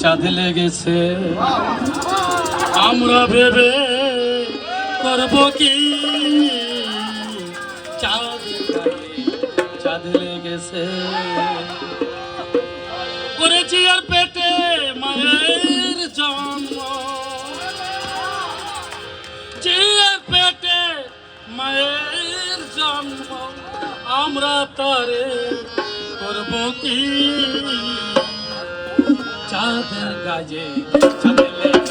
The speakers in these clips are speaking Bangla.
চাঁদ লেগেছে। আমরা ভেবে করব কি? চাঁদ লেগেছে। করেছি আর পেটে মায়ের জন্ম। চিয়ার পেটে মায়ের জন্ম, আমরা তারে করব কি? চাঁদের গায়ে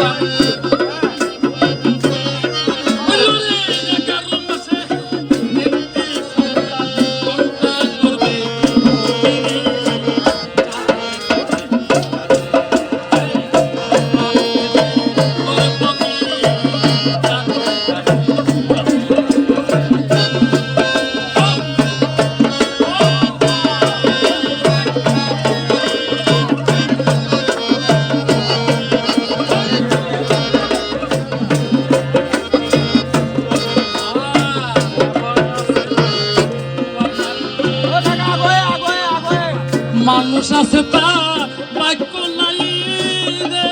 Come মানুষ আছে তা বাক্য নাই রে।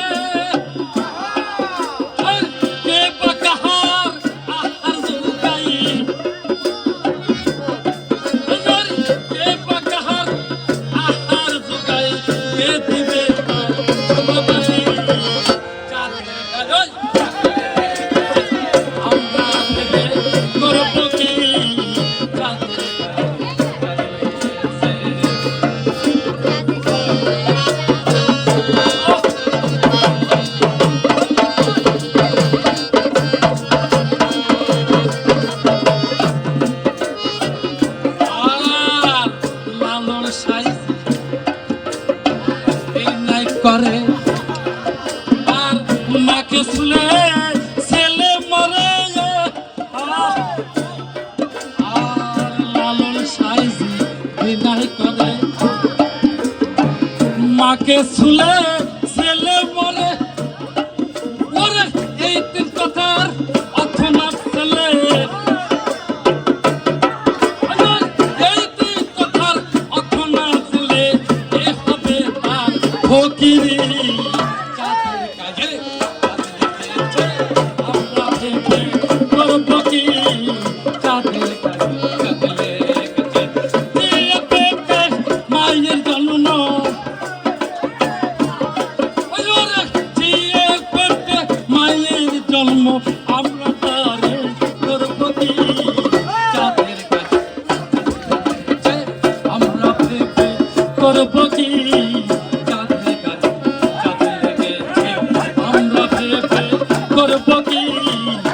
করে। আর মাকে শুলে ছেলে মরে আর লালন সাইজ এই করে। মাকে শুলে ফকিরি। কাজে আমরা ফকিরি। চাঁদের কাজে করপতি Thank you.